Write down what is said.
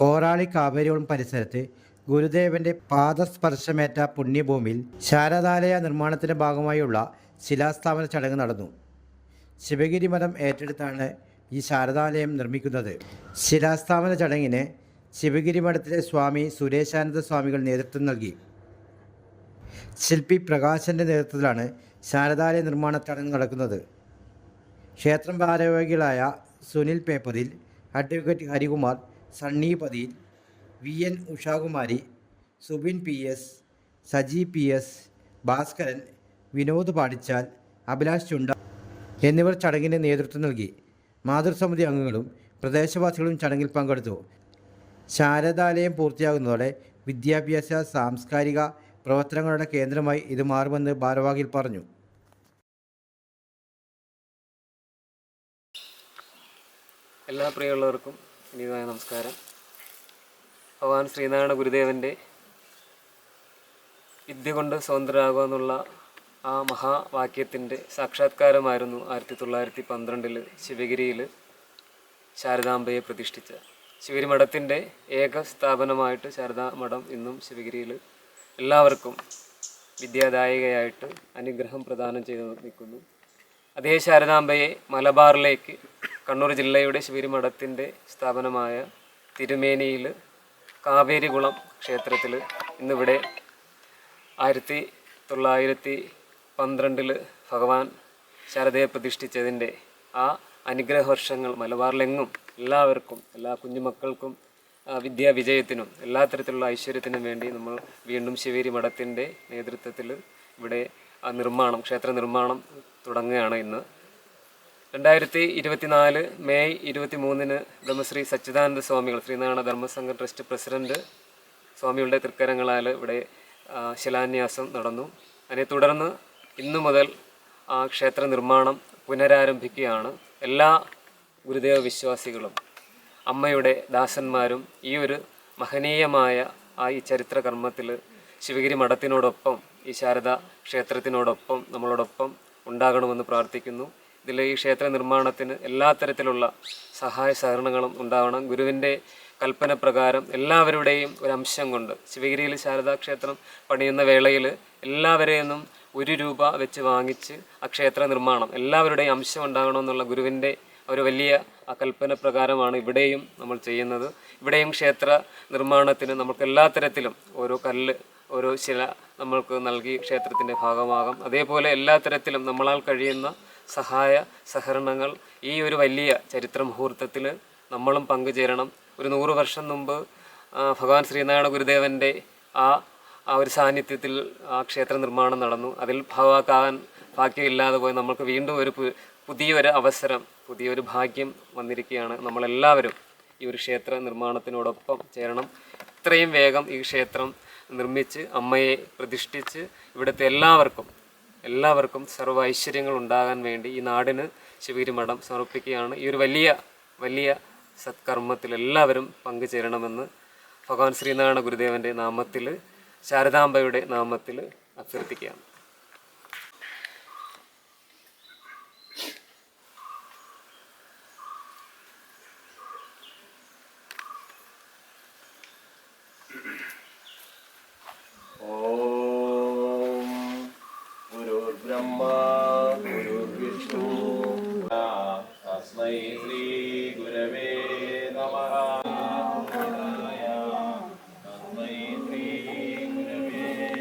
കോറാളി കാവേരിയോളം പരിസരത്ത് ഗുരുദേവന്റെ പാദസ്പർശമേറ്റ പുണ്യഭൂമിയിൽ ശാരദാലയ നിർമ്മാണത്തിന്റെ ഭാഗമായുള്ള ശിലാസ്ഥാപന ചടങ്ങ് നടന്നു. ശിവഗിരി മഠം ഏറ്റെടുത്താണ് ഈ ശാരദാലയം നിർമ്മിക്കുന്നത്. ശിലാസ്ഥാപന ചടങ്ങിന് ശിവഗിരി മഠത്തിലെ സ്വാമി സുരേശാനന്ദ സ്വാമികൾ നേതൃത്വം നൽകി. ശില്പി പ്രകാശന്റെ നേതൃത്വത്തിലാണ് ശാരദാലയ നിർമ്മാണ ചടങ്ങ് നടക്കുന്നത്. ക്ഷേത്രം ഭാരവാഹികളായ സുനിൽ പേപ്പറിൽ advocate Harikumar Sunny പതിയിൽ V N Ushakumari Subin P S Saji P S Bhaskaran Vinod Padichal Abhilash Chunda എന്നിവർ ചടങ്ങിന് നേതൃത്വം നൽകി. മാതൃസമിതി അംഗങ്ങളും പ്രദേശവാസികളും ചടങ്ങിൽ പങ്കെടുത്തു. ശാരദാലയം പൂർത്തിയാകുന്നതോടെ വിദ്യാഭ്യാസ സാംസ്കാരിക പ്രവർത്തനങ്ങളുടെ കേന്ദ്രമായി ഇത് മാറുമെന്ന് ഭാരവാഹിയിൽ പറഞ്ഞു. എല്ലാ പ്രിയമുള്ളവർക്കും ഇനിയതായ നമസ്കാരം. ഭഗവാൻ ശ്രീനാരായണ ഗുരുദേവന്റെ വിദ്യ കൊണ്ട് സ്വതന്ത്രരാകുക എന്നുള്ള ആ മഹാവാക്യത്തിന്റെ സാക്ഷാത്കാരമായിരുന്നു ആയിരത്തി തൊള്ളായിരത്തി പന്ത്രണ്ടിൽ ശിവഗിരിയിൽ ശാരദാംബയെ പ്രതിഷ്ഠിച്ച. ശിവഗിരി മഠത്തിന്റെ ഏക സ്ഥാപനമായിട്ട് ശാരദാ മഠം ഇന്നും ശിവഗിരിയിൽ എല്ലാവർക്കും വിദ്യാദായികയായിട്ട് അനുഗ്രഹം പ്രദാനം ചെയ്തു നിൽക്കുന്നു. അതേ ശാരദാംബയെ മലബാറിലേക്ക് കണ്ണൂർ ജില്ലയുടെ ശിവരിമഠത്തിന്റെ സ്ഥാപനമായ തിരുമേനിയിൽ കാവേരികുളം ക്ഷേത്രത്തിൽ ഇന്നിവിടെ ആയിരത്തി തൊള്ളായിരത്തി പന്ത്രണ്ടിൽ ഭഗവാൻ ശാരദയെ പ്രതിഷ്ഠിച്ചതിന്റെ ആ അനുഗ്രഹവർഷങ്ങൾ മലബാറിലെങ്ങും എല്ലാവർക്കും എല്ലാ കുഞ്ഞുമക്കൾക്കും വിദ്യാവിജയത്തിനും എല്ലാ തരത്തിലുള്ള ഐശ്വര്യത്തിനും വേണ്ടി നമ്മൾ വീണ്ടും ശിവേരി മഠത്തിന്റെ നേതൃത്വത്തിൽ ഇവിടെ നിർമ്മാണം ക്ഷേത്ര നിർമ്മാണം തുടങ്ങുകയാണ് ഇന്ന്. രണ്ടായിരത്തി ഇരുപത്തിനാല് മെയ് ഇരുപത്തി മൂന്നിന് ബ്രഹ്മശ്രീ സച്ചിദാനന്ദ സ്വാമികൾ ശ്രീനാരായണ ധർമ്മസംഘ ട്രസ്റ്റ് പ്രസിഡന്റ് സ്വാമികളുടെ തൃക്കരങ്ങളാൽ ഇവിടെ ശിലാന്യാസം നടന്നു. അതിനെ തുടർന്ന് ഇന്നു മുതൽ ആ ക്ഷേത്ര നിർമ്മാണം പുനരാരംഭിക്കുകയാണ്. എല്ലാ ഗുരുദേവ വിശ്വാസികളും അമ്മയുടെ ദാസന്മാരും ഈ ഒരു മഹനീയമായ ആ ഈ ചരിത്ര കർമ്മത്തിൽ ശിവഗിരി മഠത്തിനോടൊപ്പം ഈ ശാരദ ക്ഷേത്രത്തിനോടൊപ്പം നമ്മളോടൊപ്പം ഉണ്ടാകണമെന്ന് പ്രാർത്ഥിക്കുന്നു. ഇതിൽ ഈ ക്ഷേത്ര നിർമ്മാണത്തിന് എല്ലാ തരത്തിലുള്ള സഹായ സഹകരണങ്ങളും ഉണ്ടാവണം. ഗുരുവിന്റെ കൽപ്പന പ്രകാരം എല്ലാവരുടെയും ഒരു അംശം കൊണ്ട് ശിവഗിരിയിൽ ശാരദാ ക്ഷേത്രം പണിയുന്ന വേളയിൽ എല്ലാവരെയും നിന്നും ഒരു രൂപ വെച്ച് വാങ്ങിച്ച് ആ ക്ഷേത്ര നിർമ്മാണം എല്ലാവരുടെയും അംശം ഉണ്ടാകണമെന്നുള്ള ഗുരുവിന്റെ ഒരു വലിയ ആ കൽപ്പന പ്രകാരമാണ് ഇവിടെയും നമ്മൾ ചെയ്യുന്നത്. ഇവിടെയും ക്ഷേത്ര നിർമ്മാണത്തിന് നമുക്ക് എല്ലാ തരത്തിലും ഓരോ കല്ല് ഓരോ ശില നമ്മൾക്ക് നൽകി ക്ഷേത്രത്തിന്റെ ഭാഗമാകാം. അതേപോലെ എല്ലാ തരത്തിലും നമ്മളാൽ കഴിയുന്ന സഹായ സഹകരണങ്ങൾ ഈ ഒരു വലിയ ചരിത്ര മുഹൂർത്തത്തിൽ നമ്മളും പങ്കുചേരണം. ഒരു നൂറ് വർഷം മുമ്പ് ഭഗവാൻ ശ്രീനാരായണ ഗുരുദേവന്റെ ആ ആ ഒരു സാന്നിധ്യത്തിൽ ആ ക്ഷേത്ര നിർമ്മാണം നടന്നു. അതിൽ ഭാഗമാക്കാൻ ഭാഗ്യമില്ലാതെ പോയി നമ്മൾക്ക് വീണ്ടും ഒരു പുതിയൊരു അവസരം പുതിയൊരു ഭാഗ്യം വന്നിരിക്കുകയാണ്. നമ്മളെല്ലാവരും ഈ ഒരു ക്ഷേത്ര നിർമ്മാണത്തിനോടൊപ്പം ചേരണം. ഇത്രയും വേഗം ഈ ക്ഷേത്രം നിർമ്മിച്ച് അമ്മയെ പ്രതിഷ്ഠിച്ച് ഇവിടുത്തെ എല്ലാവർക്കും എല്ലാവർക്കും സർവ ഐശ്വര്യങ്ങൾ ഉണ്ടാകാൻ വേണ്ടി ഈ നാടിന് ശിവഗിരി മഠം സമർപ്പിക്കുകയാണ്. ഈ ഒരു വലിയ വലിയ സത്കർമ്മത്തിൽ എല്ലാവരും പങ്കുചേരണമെന്ന് ഭഗവാൻ ശ്രീനാരായണ ഗുരുദേവന്റെ നാമത്തിൽ ശാരദാംബയുടെ നാമത്തിൽ അഭ്യർത്ഥിക്കുകയാണ്. Mama.